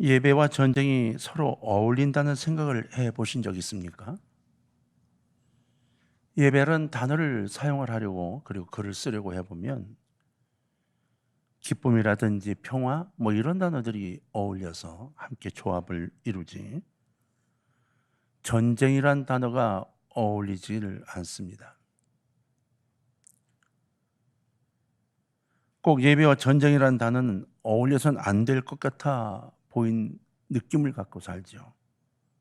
예배와 전쟁이 서로 어울린다는 생각을 해 보신 적 있습니까? 예배라는 단어를 사용을 하려고 그리고 글을 쓰려고 해보면 기쁨이라든지 평화 뭐 이런 단어들이 어울려서 함께 조합을 이루지 전쟁이란 단어가 어울리지를 않습니다. 꼭 예배와 전쟁이란 단어는 어울려선 안 될 것 같아 보인 느낌을 갖고 살죠.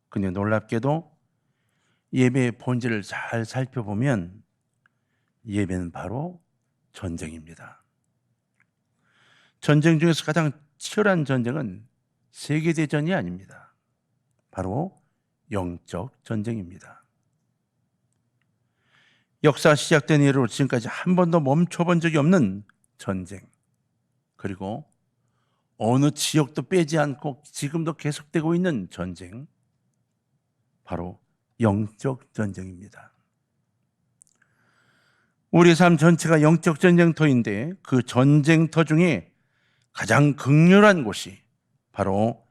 근데 놀랍게도 예배의 본질을 잘 살펴보면 예배는 바로 전쟁입니다. 전쟁 중에서 가장 치열한 전쟁은 세계대전이 아닙니다. 바로 영적 전쟁입니다. 역사 시작된 이후로 지금까지 한 번도 멈춰본 적이 없는 전쟁. 그리고 어느 지역도 빼지 않고 지금도 계속되고 있는 전쟁. 바로 영적 전쟁입니다. 우리 삶 전체가 영적 전쟁터인데 그 전쟁터 중에 가장 극렬한 곳이 바로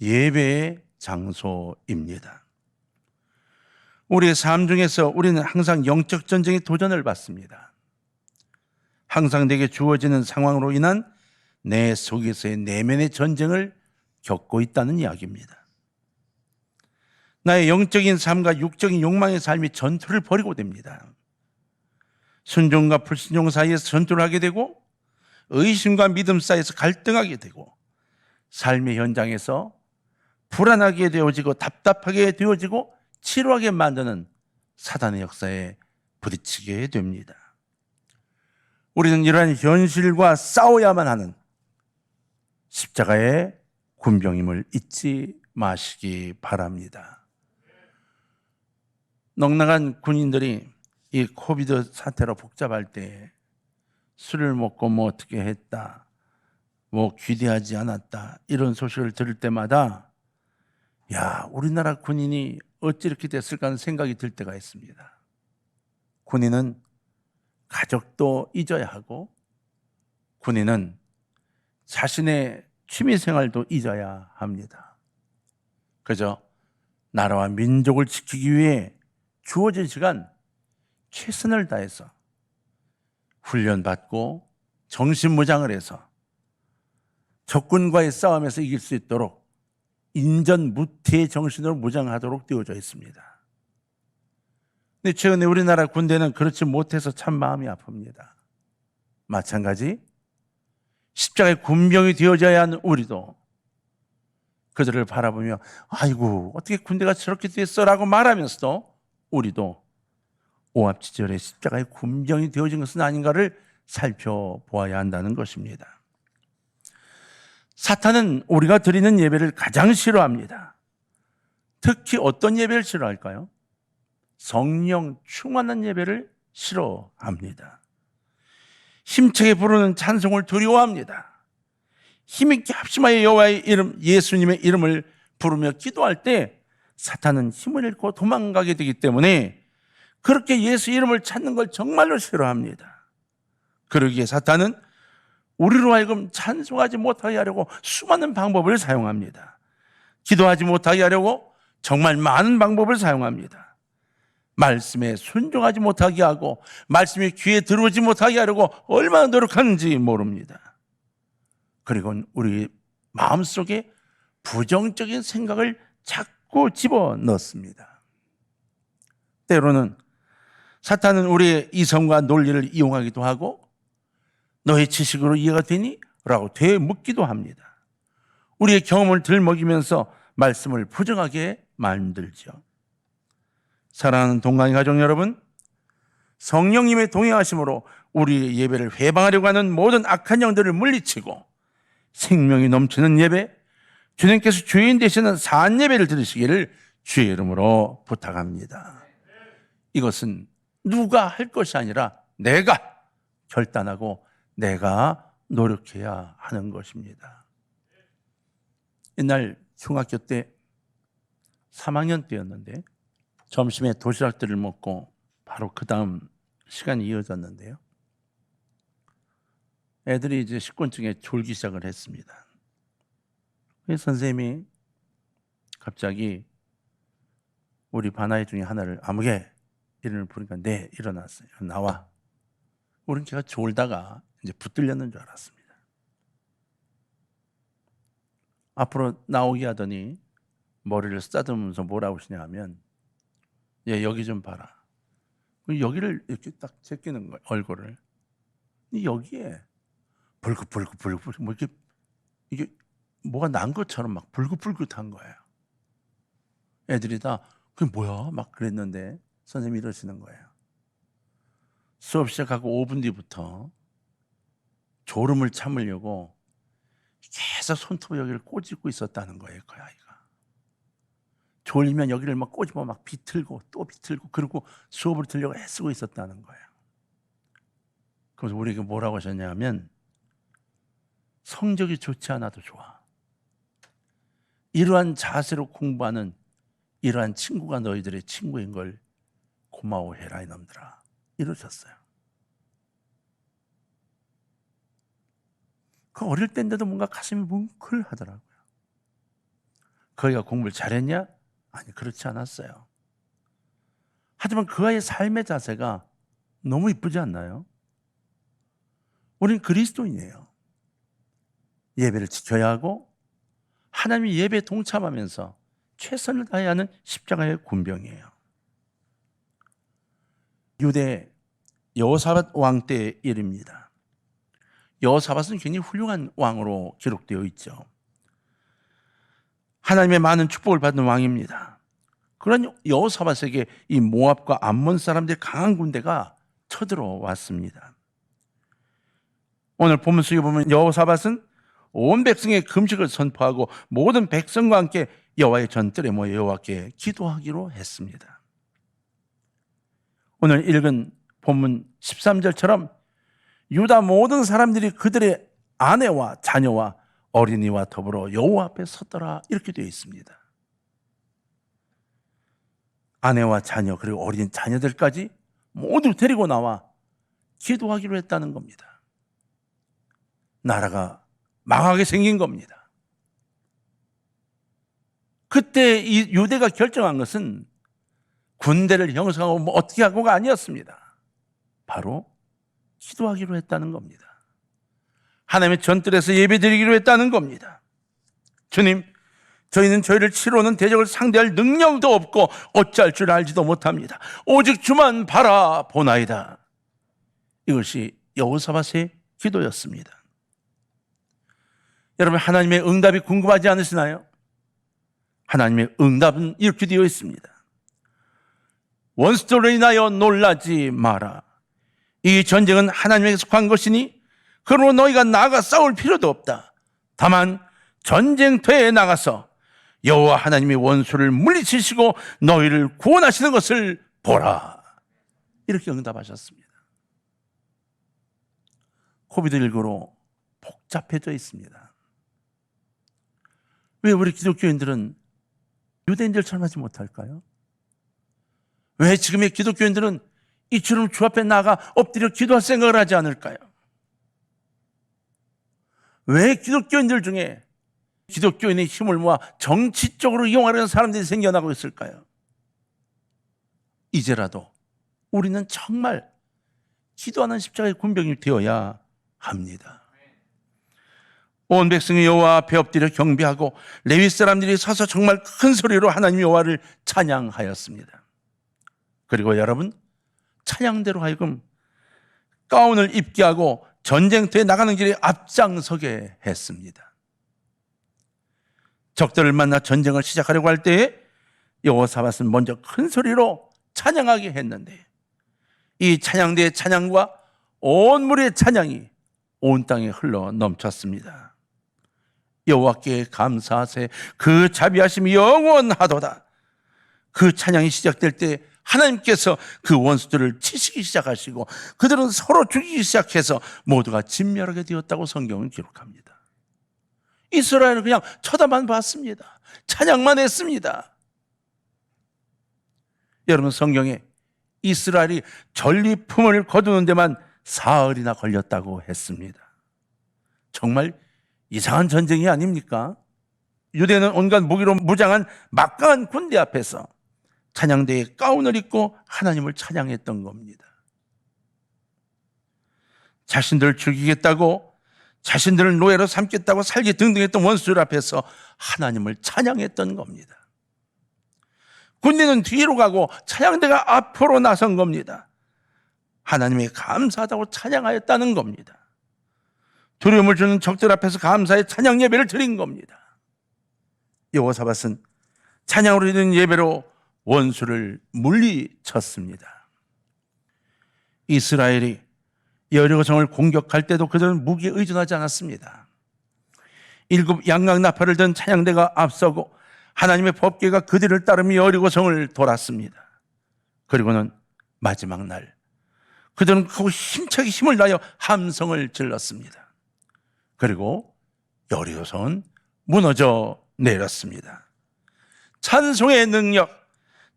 예배의 장소입니다. 우리의 삶 중에서 우리는 항상 영적 전쟁의 도전을 받습니다. 항상 내게 주어지는 상황으로 인한 내 속에서의 내면의 전쟁을 겪고 있다는 이야기입니다. 나의 영적인 삶과 육적인 욕망의 삶이 전투를 벌이고 됩니다. 순종과 불순종 사이에서 전투를 하게 되고 의심과 믿음 사이에서 갈등하게 되고 삶의 현장에서 불안하게 되어지고 답답하게 되어지고 치료하게 만드는 사단의 역사에 부딪히게 됩니다. 우리는 이러한 현실과 싸워야만 하는 십자가의 군병임을 잊지 마시기 바랍니다. 넉넉한 군인들이 이 코비드 사태로 복잡할 때 술을 먹고 뭐 어떻게 했다, 뭐 귀대하지 않았다 이런 소식을 들을 때마다 야 우리나라 군인이 어찌 이렇게 됐을까 하는 생각이 들 때가 있습니다. 군인은 가족도 잊어야 하고 군인은 자신의 취미 생활도 잊어야 합니다. 그저 나라와 민족을 지키기 위해 주어진 시간 최선을 다해서 훈련받고 정신무장을 해서 적군과의 싸움에서 이길 수 있도록 인전무태의 정신으로 무장하도록 되어져 있습니다. 근데 최근에 우리나라 군대는 그렇지 못해서 참 마음이 아픕니다. 마찬가지 십자가의 군병이 되어져야 하는 우리도 그들을 바라보며 아이고 어떻게 군대가 저렇게 됐어라고 말하면서도 우리도 오합지절의 십자가의 군병이 되어진 것은 아닌가를 살펴보아야 한다는 것입니다. 사탄은 우리가 드리는 예배를 가장 싫어합니다. 특히 어떤 예배를 싫어할까요? 성령 충만한 예배를 싫어합니다. 힘차게 부르는 찬송을 두려워합니다. 힘있게 합심하여 여호와의 이름 예수님의 이름을 부르며 기도할 때 사탄은 힘을 잃고 도망가게 되기 때문에 그렇게 예수 이름을 찾는 걸 정말로 싫어합니다. 그러기에 사탄은 우리로 하여금 찬송하지 못하게 하려고 수많은 방법을 사용합니다. 기도하지 못하게 하려고 정말 많은 방법을 사용합니다. 말씀에 순종하지 못하게 하고 말씀이 귀에 들어오지 못하게 하려고 얼마나 노력하는지 모릅니다. 그리고 우리 마음속에 부정적인 생각을 자꾸 집어넣습니다. 때로는 사탄은 우리의 이성과 논리를 이용하기도 하고 너의 지식으로 이해가 되니? 라고 되묻기도 합니다. 우리의 경험을 들먹이면서 말씀을 부정하게 만들죠. 사랑하는 동강의 가족 여러분, 성령님의 동행하심으로 우리의 예배를 회방하려고 하는 모든 악한 영들을 물리치고 생명이 넘치는 예배, 주님께서 주인 되시는 산 예배를 드리시기를 주의 이름으로 부탁합니다. 이것은 누가 할 것이 아니라 내가 결단하고 내가 노력해야 하는 것입니다. 옛날 중학교 때 3학년 때였는데 점심에 도시락들을 먹고 바로 그 다음 시간이 이어졌는데요. 애들이 이제 식곤증에 졸기 시작을 했습니다. 그 선생님이 갑자기 우리 반아이 중에 하나를 아무개 이름을 부르니까 네 일어났어요. 나와. 우린 제가 졸다가 이제 붙들렸는 줄 알았습니다. 앞으로 나오게 하더니 머리를 쓰다듬으면서 뭐라고 하시냐 하면 얘 여기 좀 봐라. 여기를 이렇게 딱 제끼는 거예요. 얼굴을. 여기에 불긋불긋불긋 뭐 이렇게 이게 뭐가 난 것처럼 막 불긋불긋한 거예요. 애들이 다 그게 뭐야? 막 그랬는데 선생님이 이러시는 거예요. 수업 시작하고 5분 뒤부터 졸음을 참으려고 계속 손톱 여기를 꼬집고 있었다는 거예요, 그 아이가. 졸리면 여기를 막 꼬집어 막 비틀고 또 비틀고 그리고 수업을 들려고 애쓰고 있었다는 거예요. 그래서 우리에게 뭐라고 하셨냐면 성적이 좋지 않아도 좋아. 이러한 자세로 공부하는 이러한 친구가 너희들의 친구인 걸 고마워해라 이놈들아. 이러셨어요. 그 어릴 때인데도 뭔가 가슴이 뭉클하더라고요. 거기가 공부를 잘했냐? 아니 그렇지 않았어요. 하지만 그 아이의 삶의 자세가 너무 이쁘지 않나요? 우리는 그리스도인이에요. 예배를 지켜야 하고 하나님의 예배에 동참하면서 최선을 다해야 하는 십자가의 군병이에요. 유대 여호사밧 왕 때의 일입니다. 여호사밧은 굉장히 훌륭한 왕으로 기록되어 있죠. 하나님의 많은 축복을 받는 왕입니다. 그런 여호사밧에게 이 모압과 암몬 사람들의 강한 군대가 쳐들어왔습니다. 오늘 본문 속에 보면 여호사밧은 온 백성의 금식을 선포하고 모든 백성과 함께 여호와의 전뜰에 모여 여호와께 기도하기로 했습니다. 오늘 읽은 본문 13절처럼 유다 모든 사람들이 그들의 아내와 자녀와 어린이와 더불어 여호와 앞에 섰더라 이렇게 되어 있습니다. 아내와 자녀 그리고 어린 자녀들까지 모두 데리고 나와 기도하기로 했다는 겁니다. 나라가 망하게 생긴 겁니다. 그때 이 유대가 결정한 것은 군대를 형성하고 뭐 어떻게 하고가 아니었습니다. 바로 기도하기로 했다는 겁니다. 하나님의 전뜰에서 예배드리기로 했다는 겁니다. 주님, 저희는 저희를 치러오는 대적을 상대할 능력도 없고 어찌할 줄 알지도 못합니다. 오직 주만 바라보나이다. 이것이 여호사밧의 기도였습니다. 여러분 하나님의 응답이 궁금하지 않으시나요? 하나님의 응답은 이렇게 되어 있습니다. 원수들로 인하여 놀라지 마라. 이 전쟁은 하나님에게 속한 것이니 그러므로 너희가 나가 싸울 필요도 없다. 다만 전쟁터에 나가서 여호와 하나님의 원수를 물리치시고 너희를 구원하시는 것을 보라. 이렇게 응답하셨습니다. 코비드19로 복잡해져 있습니다. 왜 우리 기독교인들은 유대인들처럼 하지 못할까요? 왜 지금의 기독교인들은 이처럼 주 앞에 나가 엎드려 기도할 생각을 하지 않을까요? 왜 기독교인들 중에 기독교인의 힘을 모아 정치적으로 이용하려는 사람들이 생겨나고 있을까요? 이제라도 우리는 정말 기도하는 십자가의 군병이 되어야 합니다. 온 백성이 여호와 앞에 엎드려 경배하고 레위 사람들이 서서 정말 큰 소리로 하나님 여호와를 찬양하였습니다. 그리고 여러분 찬양대로 하여금 가운을 입게 하고 전쟁터에 나가는 길에 앞장서게 했습니다. 적들을 만나 전쟁을 시작하려고 할 때에 여호사밧은 먼저 큰 소리로 찬양하게 했는데 이 찬양대의 찬양과 온 물의 찬양이 온 땅에 흘러 넘쳤습니다. 여호와께 감사하세 그 자비하심이 영원하도다. 그 찬양이 시작될 때 하나님께서 그 원수들을 치시기 시작하시고 그들은 서로 죽이기 시작해서 모두가 진멸하게 되었다고 성경은 기록합니다. 이스라엘은 그냥 쳐다만 봤습니다. 찬양만 했습니다. 여러분 성경에 이스라엘이 전리품을 거두는 데만 사흘이나 걸렸다고 했습니다. 정말 이상한 전쟁이 아닙니까? 유대는 온갖 무기로 무장한 막강한 군대 앞에서 찬양대의 가운을 입고 하나님을 찬양했던 겁니다. 자신들을 죽이겠다고 자신들을 노예로 삼겠다고 살기 등등했던 원수들 앞에서 하나님을 찬양했던 겁니다. 군대는 뒤로 가고 찬양대가 앞으로 나선 겁니다. 하나님의 감사하다고 찬양하였다는 겁니다. 두려움을 주는 적들 앞에서 감사의 찬양 예배를 드린 겁니다. 여호사밧은 찬양으로 드린 예배로 원수를 물리쳤습니다. 이스라엘이 여리고성을 공격할 때도 그들은 무기에 의존하지 않았습니다. 일곱 양각 나팔을 든 찬양대가 앞서고 하나님의 법궤가 그들을 따르며 여리고성을 돌았습니다. 그리고는 마지막 날 그들은 크고 힘차게 힘을 다하여 함성을 질렀습니다. 그리고 여리고성은 무너져 내렸습니다. 찬송의 능력,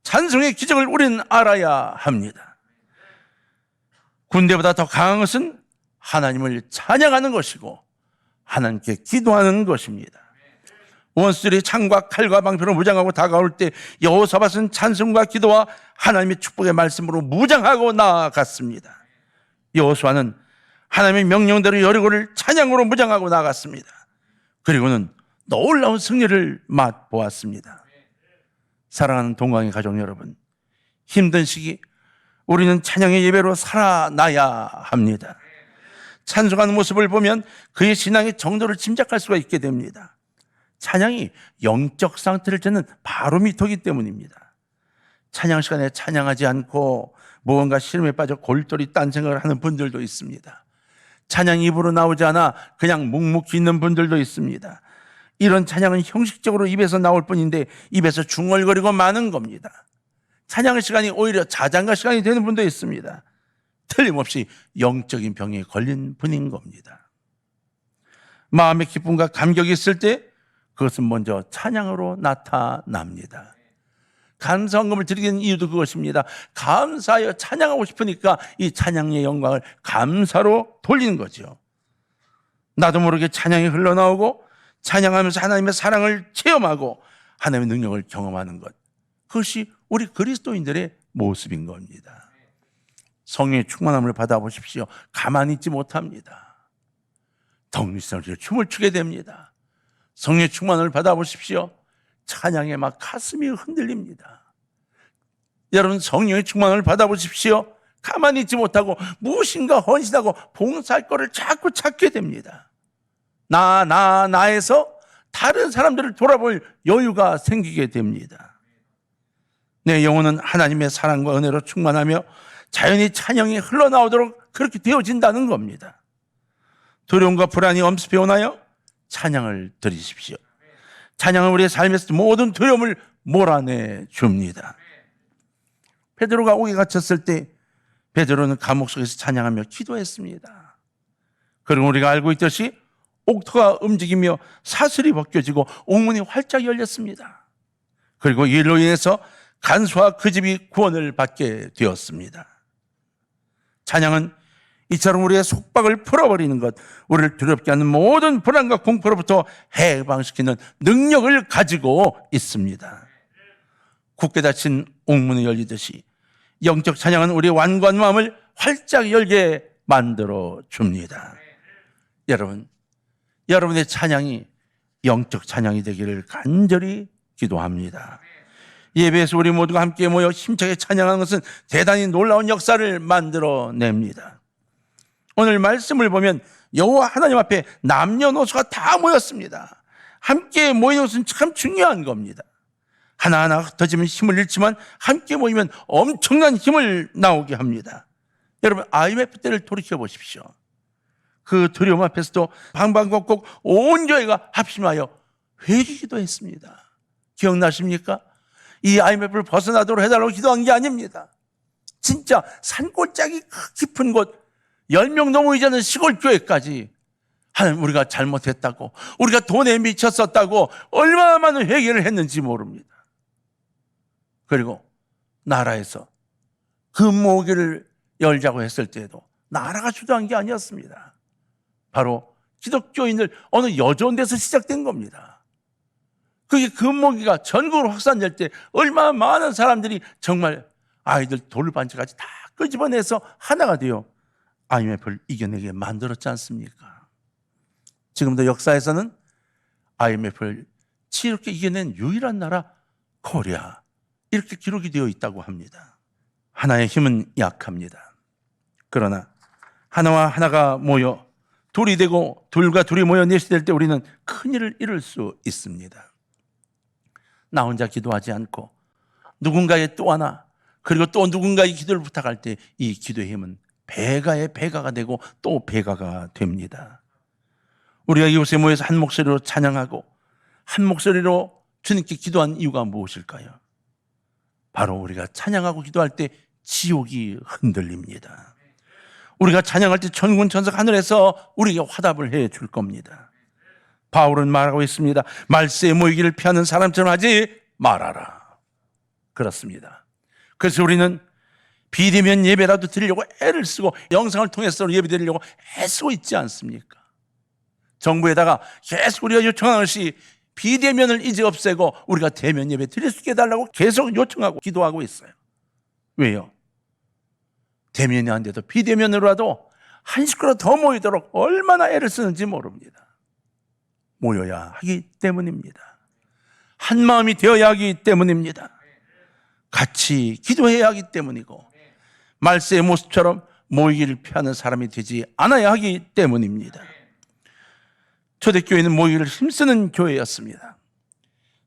찬송의 기적을 우리는 알아야 합니다. 군대보다 더 강한 것은 하나님을 찬양하는 것이고 하나님께 기도하는 것입니다. 원수들이 창과 칼과 방패로 무장하고 다가올 때 여호사밧은 찬송과 기도와 하나님의 축복의 말씀으로 무장하고 나아갔습니다. 여호수아는 하나님의 명령대로 여리고를 찬양으로 무장하고 나갔습니다. 그리고는 놀라운 승리를 맛보았습니다. 사랑하는 동광의 가족 여러분, 힘든 시기 우리는 찬양의 예배로 살아나야 합니다. 찬송하는 모습을 보면 그의 신앙의 정도를 짐작할 수가 있게 됩니다. 찬양이 영적 상태를 재는 바로 미터기 때문입니다. 찬양 시간에 찬양하지 않고 무언가 시름에 빠져 골똘히 딴 생각을 하는 분들도 있습니다. 찬양 입으로 나오지 않아 그냥 묵묵히 있는 분들도 있습니다. 이런 찬양은 형식적으로 입에서 나올 뿐인데 입에서 중얼거리고 마는 겁니다. 찬양 시간이 오히려 자장가 시간이 되는 분도 있습니다. 틀림없이 영적인 병에 걸린 분인 겁니다. 마음의 기쁨과 감격이 있을 때 그것은 먼저 찬양으로 나타납니다. 감사헌금을 드리는 이유도 그것입니다. 감사하여 찬양하고 싶으니까 이 찬양의 영광을 감사로 돌리는 거죠. 나도 모르게 찬양이 흘러나오고 찬양하면서 하나님의 사랑을 체험하고 하나님의 능력을 경험하는 것. 그것이 우리 그리스도인들의 모습인 겁니다. 성령의 충만함을 받아보십시오. 가만히 있지 못합니다. 덩리성을 춤을 추게 됩니다. 성령의 충만함을 받아보십시오. 찬양에 막 가슴이 흔들립니다. 여러분 성령의 충만을 받아보십시오. 가만히 있지 못하고 무엇인가 헌신하고 봉사할 거를 자꾸 찾게 됩니다. 나, 나, 나에서 다른 사람들을 돌아볼 여유가 생기게 됩니다. 내 영혼은 하나님의 사랑과 은혜로 충만하며 자연히 찬양이 흘러나오도록 그렇게 되어진다는 겁니다. 두려움과 불안이 엄습해 오나요? 찬양을 드리십시오. 찬양은 우리의 삶에서 모든 두려움을 몰아내 줍니다. 베드로가 옥에 갇혔을 때 베드로는 감옥 속에서 찬양하며 기도했습니다. 그리고 우리가 알고 있듯이 옥토가 움직이며 사슬이 벗겨지고 옥문이 활짝 열렸습니다. 그리고 이로 인해서 간수와 그 집이 구원을 받게 되었습니다. 찬양은 이처럼 우리의 속박을 풀어버리는 것, 우리를 두렵게 하는 모든 불안과 공포로부터 해방시키는 능력을 가지고 있습니다. 굳게 닫힌 옥문이 열리듯이 영적 찬양은 우리의 완고한 마음을 활짝 열게 만들어 줍니다. 여러분, 여러분의 찬양이 영적 찬양이 되기를 간절히 기도합니다. 예배에서 우리 모두가 함께 모여 힘차게 찬양하는 것은 대단히 놀라운 역사를 만들어냅니다. 오늘 말씀을 보면 여호와 하나님 앞에 남녀노소가 다 모였습니다. 함께 모이는 것은 참 중요한 겁니다. 하나하나 흩어지면 힘을 잃지만 함께 모이면 엄청난 힘을 나오게 합니다. 여러분 IMF 때를 돌이켜 보십시오. 그 두려움 앞에서도 방방곡곡 온 교회가 합심하여 회개기도 했습니다. 기억나십니까? 이 IMF를 벗어나도록 해달라고 기도한 게 아닙니다. 진짜 산골짜기 깊은 곳 10명 넘어오지 않은 시골 교회까지 하나님 우리가 잘못했다고 우리가 돈에 미쳤었다고 얼마나 많은 회개를 했는지 모릅니다. 그리고 나라에서 금모기를 열자고 했을 때에도 나라가 주도한 게 아니었습니다. 바로 기독교인들 어느 여조원 데서 시작된 겁니다. 그게 금모기가 전국으로 확산될 때 얼마나 많은 사람들이 정말 아이들 돌반지까지 다 끄집어내서 하나가 되어 IMF를 이겨내게 만들었지 않습니까? 지금도 역사에서는 IMF를 치열게 이겨낸 유일한 나라 코리아 이렇게 기록이 되어 있다고 합니다. 하나의 힘은 약합니다. 그러나 하나와 하나가 모여 둘이 되고 둘과 둘이 모여 넷이 될 때 우리는 큰 일을 이룰 수 있습니다. 나 혼자 기도하지 않고 누군가의 또 하나 그리고 또 누군가의 기도를 부탁할 때 이 기도의 힘은 배가의 배가가 되고 또 배가가 됩니다. 우리가 이곳에 모여서 한 목소리로 찬양하고 한 목소리로 주님께 기도한 이유가 무엇일까요? 바로 우리가 찬양하고 기도할 때 지옥이 흔들립니다. 우리가 찬양할 때 천군 천석 하늘에서 우리에게 화답을 해 줄 겁니다. 바울은 말하고 있습니다. 말세에 모이기를 피하는 사람처럼 하지 말아라. 그렇습니다. 그래서 우리는 비대면 예배라도 드리려고 애를 쓰고 영상을 통해서 예배 드리려고 애쓰고 있지 않습니까? 정부에다가 계속 우리가 요청하는 것이 비대면을 이제 없애고 우리가 대면 예배 드릴 수 있게 해달라고 계속 요청하고 기도하고 있어요. 왜요? 대면이 안 돼도 비대면으로라도 한 식구로 더 모이도록 얼마나 애를 쓰는지 모릅니다. 모여야 하기 때문입니다. 한 마음이 되어야 하기 때문입니다. 같이 기도해야 하기 때문이고 말세의 모습처럼 모이기를 피하는 사람이 되지 않아야 하기 때문입니다. 초대교회는 모이기를 힘쓰는 교회였습니다.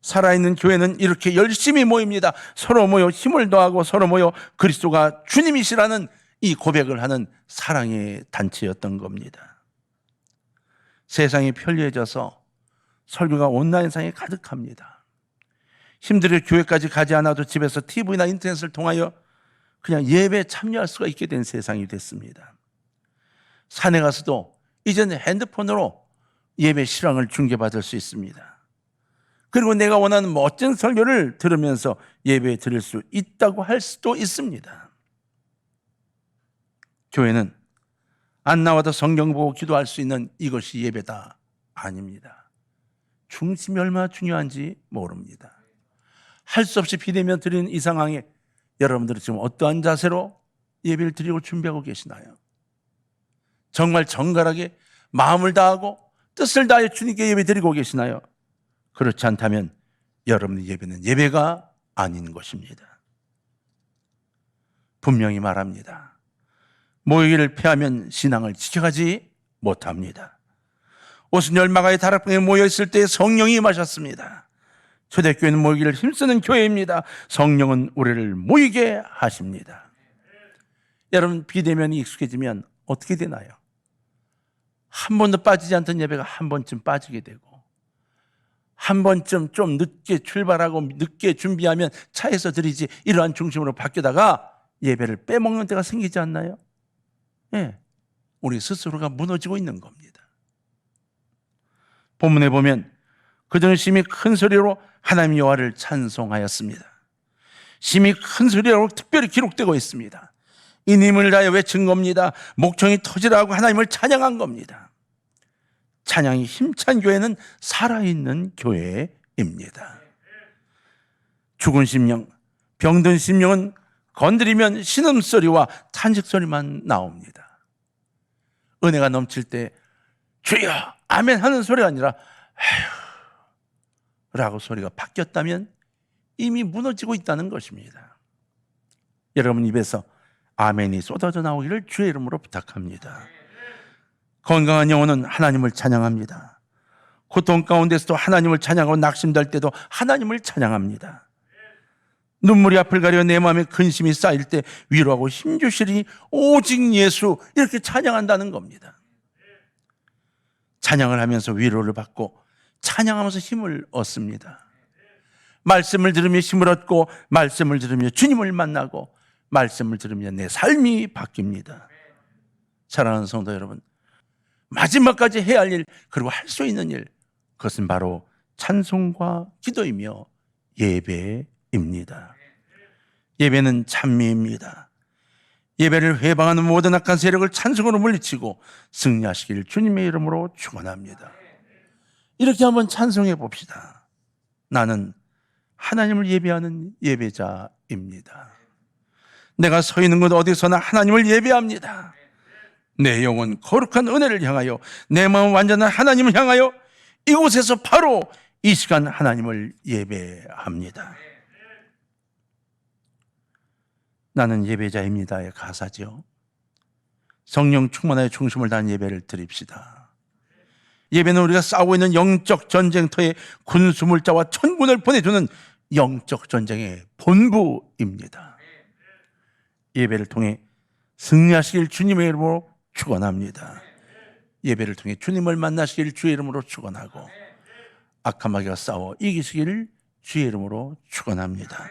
살아있는 교회는 이렇게 열심히 모입니다. 서로 모여 힘을 더하고 서로 모여 그리스도가 주님이시라는 이 고백을 하는 사랑의 단체였던 겁니다. 세상이 편리해져서 설교가 온라인상에 가득합니다. 힘들어 교회까지 가지 않아도 집에서 TV나 인터넷을 통하여 그냥 예배에 참여할 수가 있게 된 세상이 됐습니다. 산에 가서도 이제는 핸드폰으로 예배 실황을 중계받을 수 있습니다. 그리고 내가 원하는 멋진 설교를 들으면서 예배 드릴 수 있다고 할 수도 있습니다. 교회는 안 나와도 성경 보고 기도할 수 있는 이것이 예배다 아닙니다. 중심이 얼마나 중요한지 모릅니다. 할 수 없이 비대면 드리는 이 상황에 여러분들은 지금 어떠한 자세로 예배를 드리고 준비하고 계시나요? 정말 정갈하게 마음을 다하고 뜻을 다해 주님께 예배 드리고 계시나요? 그렇지 않다면 여러분의 예배는 예배가 아닌 것입니다. 분명히 말합니다. 모이기를 피하면 신앙을 지켜가지 못합니다. 옷은 열마가의 다락방에 모여 있을 때 성령이 임하셨습니다. 초대교회는 모이기를 힘쓰는 교회입니다. 성령은 우리를 모이게 하십니다. 여러분 비대면이 익숙해지면 어떻게 되나요? 한 번도 빠지지 않던 예배가 한 번쯤 빠지게 되고 한 번쯤 좀 늦게 출발하고 늦게 준비하면 차에서 드리지 이러한 중심으로 바뀌다가 예배를 빼먹는 때가 생기지 않나요? 예. 우리 스스로가 무너지고 있는 겁니다. 본문에 보면 그들은 심히 큰 소리로 하나님 여호와를 찬송하였습니다. 심히 큰 소리로 특별히 기록되고 있습니다. 이님을 다해 외친 겁니다. 목청이 터지라고 하나님을 찬양한 겁니다. 찬양이 힘찬 교회는 살아있는 교회입니다. 죽은 심령, 병든 심령은 건드리면 신음소리와 탄식소리만 나옵니다. 은혜가 넘칠 때 주여 아멘 하는 소리가 아니라 에휴 라고 소리가 바뀌었다면 이미 무너지고 있다는 것입니다. 여러분 입에서 아멘이 쏟아져 나오기를 주의 이름으로 부탁합니다. 건강한 영혼은 하나님을 찬양합니다. 고통 가운데서도 하나님을 찬양하고 낙심될 때도 하나님을 찬양합니다. 눈물이 앞을 가려 내 마음에 근심이 쌓일 때 위로하고 힘주시리 오직 예수 이렇게 찬양한다는 겁니다. 찬양을 하면서 위로를 받고 찬양하면서 힘을 얻습니다. 말씀을 들으며 힘을 얻고 말씀을 들으며 주님을 만나고 말씀을 들으며 내 삶이 바뀝니다. 사랑하는 성도 여러분, 마지막까지 해야 할 일, 그리고 할 수 있는 일, 그것은 바로 찬송과 기도이며 예배입니다. 예배는 찬미입니다. 예배를 회방하는 모든 악한 세력을 찬송으로 물리치고 승리하시길 주님의 이름으로 축원합니다. 이렇게 한번 찬송해 봅시다. 나는 하나님을 예배하는 예배자입니다. 내가 서 있는 곳 어디서나 하나님을 예배합니다. 내 영혼 거룩한 은혜를 향하여 내 마음 완전한 하나님을 향하여 이곳에서 바로 이 시간 하나님을 예배합니다. 나는 예배자입니다의 가사죠. 성령 충만하여 중심을 다한 예배를 드립시다. 예배는 우리가 싸우고 있는 영적 전쟁터에 군수물자와 천군을 보내주는 영적 전쟁의 본부입니다. 예배를 통해 승리하시길 주님의 이름으로 축원합니다. 예배를 통해 주님을 만나시길 주의 이름으로 축원하고 악한 마귀와 싸워 이기시기를 주의 이름으로 축원합니다.